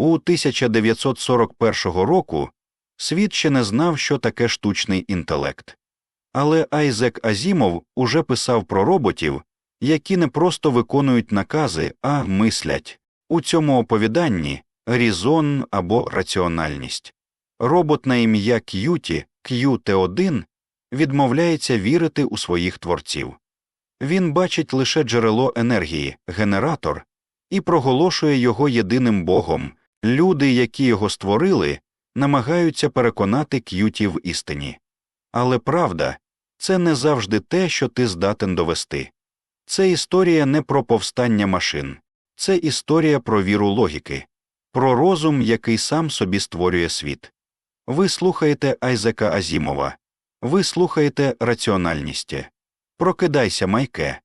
У 1941 року світ ще не знав, що таке штучний інтелект. Але Айзек Азімов уже писав про роботів, які не просто виконують накази, а мислять. У цьому оповіданні різон або раціональність. Робот на ім'я К'юті, QT1, відмовляється вірити у своїх творців. Він бачить лише джерело енергії, генератор, і проголошує його єдиним богом. Люди, які його створили, намагаються переконати К'юті в істині. Але правда це не завжди те, що ти здатен довести. Це історія не про повстання машин, це історія про віру логіки, про розум, який сам собі створює світ. Ви слухаєте Айзека Азімова, ви слухаєте раціональність. Прокидайся, майке.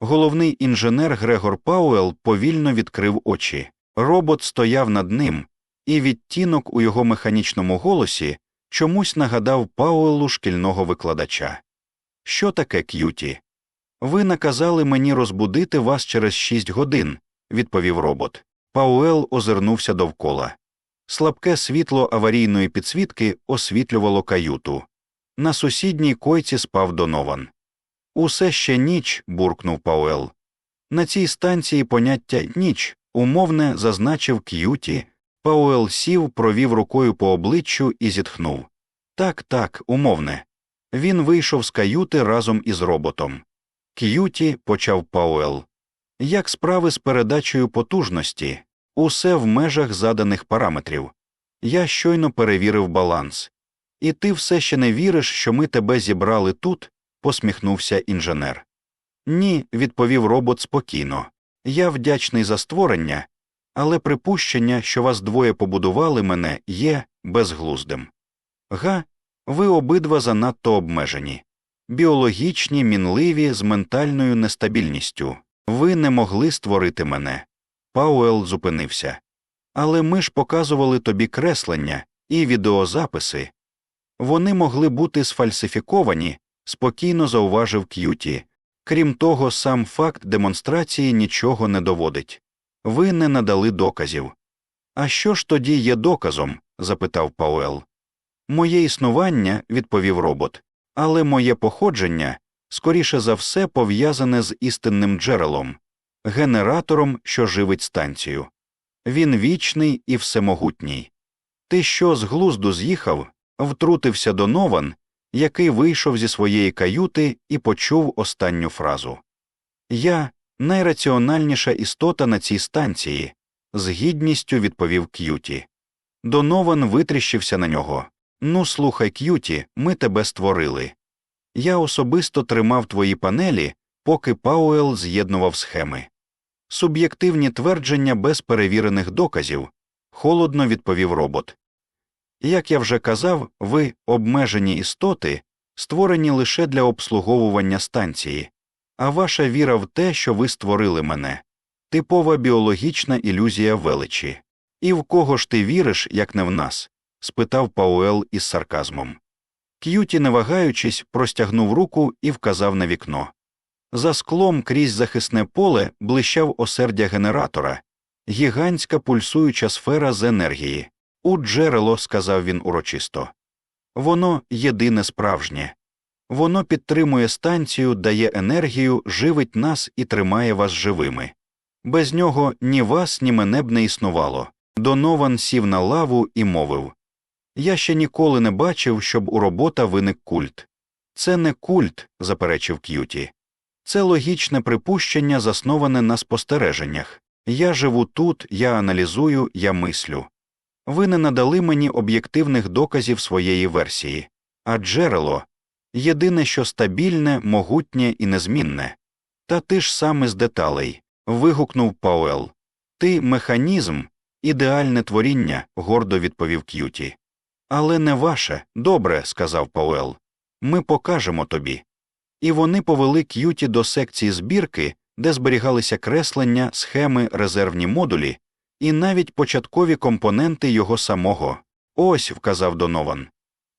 Головний інженер Грегор Пауел повільно відкрив очі. Робот стояв над ним, і відтінок у його механічному голосі чомусь нагадав Пауелу шкільного викладача. Що таке к'юті? Ви наказали мені розбудити вас через шість годин, відповів робот. Пауел озирнувся довкола. Слабке світло аварійної підсвітки освітлювало каюту. На сусідній койці спав Донован. Усе ще ніч, буркнув Пауел. На цій станції поняття ніч умовне зазначив к'юті. Пауел сів, провів рукою по обличчю і зітхнув. Так, так, умовне. Він вийшов з каюти разом із роботом. К'юті, почав Пауел. Як справи з передачею потужності, усе в межах заданих параметрів. Я щойно перевірив баланс. І ти все ще не віриш, що ми тебе зібрали тут? посміхнувся інженер. Ні, відповів робот спокійно. Я вдячний за створення, але припущення, що вас двоє побудували мене, є безглуздим. Га, ви обидва занадто обмежені, біологічні, мінливі з ментальною нестабільністю. Ви не могли створити мене. Пауел зупинився. Але ми ж показували тобі креслення і відеозаписи. Вони могли бути сфальсифіковані, спокійно зауважив К'юті. Крім того, сам факт демонстрації нічого не доводить. Ви не надали доказів. А що ж тоді є доказом? запитав Пауел. Моє існування, відповів робот, але моє походження скоріше за все пов'язане з істинним джерелом, генератором, що живить станцію. Він вічний і всемогутній. Ти що з глузду з'їхав, втрутився Донован, який вийшов зі своєї каюти і почув останню фразу Я найраціональніша істота на цій станції, з гідністю відповів К'юті. Донован витріщився на нього. Ну, слухай, К'юті, ми тебе створили. Я особисто тримав твої панелі, поки Пауел з'єднував схеми. Суб'єктивні твердження без перевірених доказів, холодно відповів робот. Як я вже казав, ви обмежені істоти, створені лише для обслуговування станції, а ваша віра в те, що ви створили мене, типова біологічна ілюзія величі. І в кого ж ти віриш, як не в нас? спитав Пауел із сарказмом. К'юті, не вагаючись, простягнув руку і вказав на вікно. За склом крізь захисне поле блищав осердя генератора, гігантська пульсуюча сфера з енергії. У джерело, сказав він урочисто. Воно єдине справжнє. Воно підтримує станцію, дає енергію, живить нас і тримає вас живими. Без нього ні вас, ні мене б не існувало. Донован сів на лаву і мовив Я ще ніколи не бачив, щоб у робота виник культ. Це не культ, заперечив К'юті. Це логічне припущення, засноване на спостереженнях. Я живу тут, я аналізую, я мислю. Ви не надали мені об'єктивних доказів своєї версії, а джерело єдине, що стабільне, могутнє і незмінне. Та ти ж саме з деталей. вигукнув Пауел. Ти механізм, ідеальне творіння, гордо відповів К'юті. Але не ваше, добре, сказав Пауел. Ми покажемо тобі. І вони повели К'юті до секції збірки, де зберігалися креслення, схеми, резервні модулі і навіть початкові компоненти його самого. Ось, вказав Донован.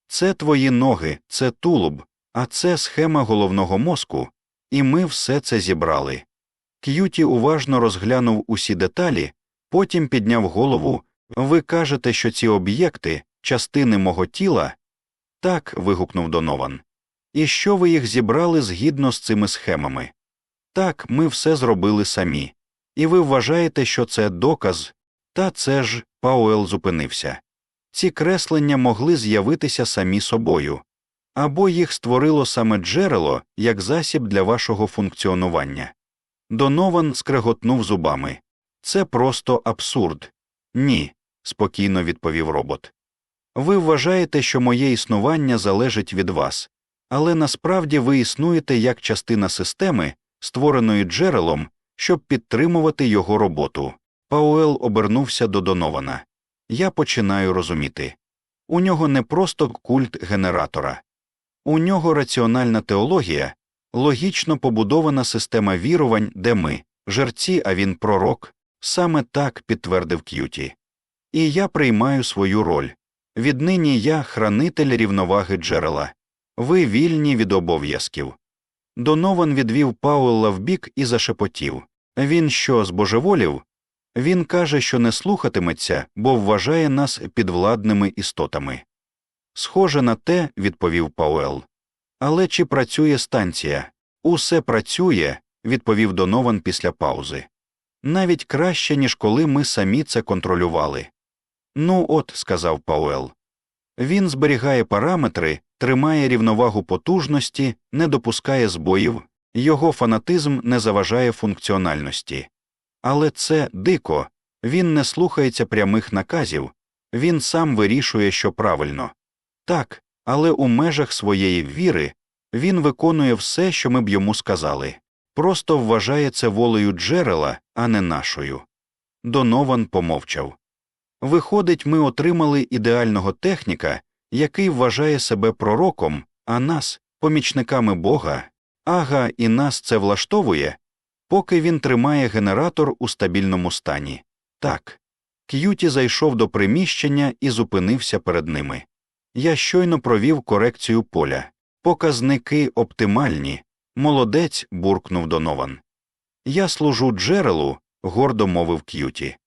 Це твої ноги, це тулуб, а це схема головного мозку, і ми все це зібрали. К'юті уважно розглянув усі деталі, потім підняв голову, Ви кажете, що ці об'єкти частини мого тіла? Так. вигукнув Донован. І що ви їх зібрали згідно з цими схемами? Так, ми все зробили самі. І ви вважаєте, що це доказ? Та це ж Пауел зупинився. Ці креслення могли з'явитися самі собою, або їх створило саме джерело як засіб для вашого функціонування. Донован скреготнув зубами. Це просто абсурд. Ні, спокійно відповів робот. Ви вважаєте, що моє існування залежить від вас, але насправді ви існуєте як частина системи, створеної джерелом, щоб підтримувати його роботу. Пауел обернувся до Донована. Я починаю розуміти. У нього не просто культ генератора, у нього раціональна теологія, логічно побудована система вірувань, де ми, жерці, а він пророк, саме так підтвердив К'юті. І я приймаю свою роль. Віднині я хранитель рівноваги джерела, ви вільні від обов'язків. Донован відвів Пауелла вбік і зашепотів він що, збожеволів? Він каже, що не слухатиметься, бо вважає нас підвладними істотами. Схоже на те, відповів Пауел. Але чи працює станція? Усе працює, відповів Донован після паузи. Навіть краще, ніж коли ми самі це контролювали. Ну, от, сказав Пауел. Він зберігає параметри, тримає рівновагу потужності, не допускає збоїв, його фанатизм не заважає функціональності. Але це дико, він не слухається прямих наказів, він сам вирішує, що правильно. Так, але у межах своєї віри він виконує все, що ми б йому сказали, просто вважає це волею джерела, а не нашою. Донован помовчав. Виходить, ми отримали ідеального техніка, який вважає себе пророком, а нас помічниками Бога, ага, і нас це влаштовує, поки він тримає генератор у стабільному стані. Так. К'юті зайшов до приміщення і зупинився перед ними. Я щойно провів корекцію поля. Показники оптимальні. Молодець. буркнув Донован. Я служу джерелу, гордо мовив К'юті.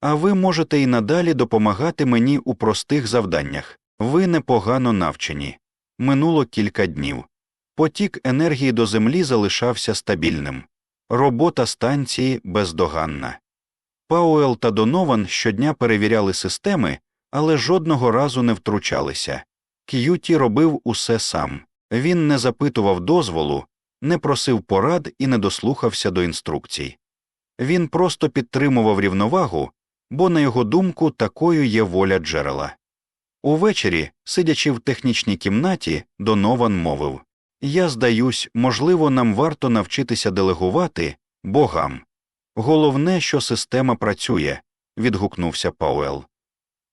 А ви можете і надалі допомагати мені у простих завданнях. Ви непогано навчені. Минуло кілька днів. Потік енергії до землі залишався стабільним. Робота станції бездоганна. Пауел та Донован щодня перевіряли системи, але жодного разу не втручалися. К'юті робив усе сам. Він не запитував дозволу, не просив порад і не дослухався до інструкцій. Він просто підтримував рівновагу, бо, на його думку, такою є воля джерела. Увечері, сидячи в технічній кімнаті, Донован мовив Я здаюсь, можливо, нам варто навчитися делегувати богам. Головне, що система працює, відгукнувся Пауел.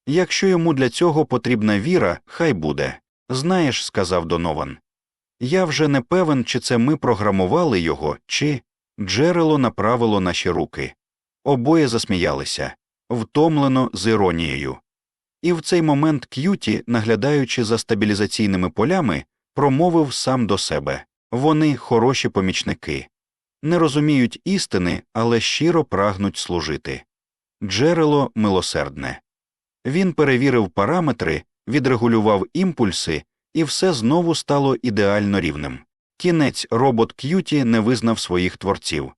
Якщо йому для цього потрібна віра, хай буде. Знаєш, сказав Донован. Я вже не певен, чи це ми програмували його, чи джерело направило наші руки. Обоє засміялися, втомлено з іронією. І в цей момент К'юті, наглядаючи за стабілізаційними полями, промовив сам до себе вони хороші помічники, не розуміють істини, але щиро прагнуть служити. Джерело милосердне. Він перевірив параметри, відрегулював імпульси, і все знову стало ідеально рівним. Кінець робот К'юті не визнав своїх творців,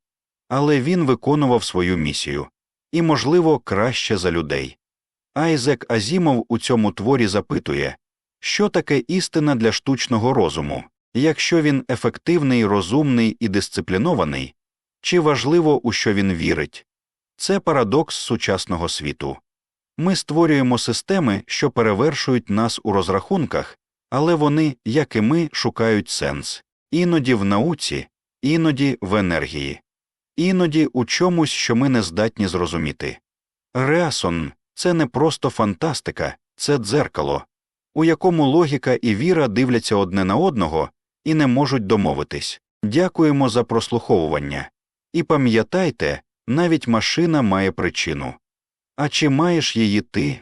але він виконував свою місію і, можливо, краще за людей. Айзек Азімов у цьому творі запитує, що таке істина для штучного розуму, якщо він ефективний, розумний і дисциплінований, чи важливо, у що він вірить. Це парадокс сучасного світу. Ми створюємо системи, що перевершують нас у розрахунках, але вони, як і ми, шукають сенс іноді в науці, іноді в енергії, іноді у чомусь, що ми не здатні зрозуміти. Реасон це не просто фантастика, це дзеркало, у якому логіка і віра дивляться одне на одного і не можуть домовитись. Дякуємо за прослуховування. І пам'ятайте, навіть машина має причину. А чи маєш її ти?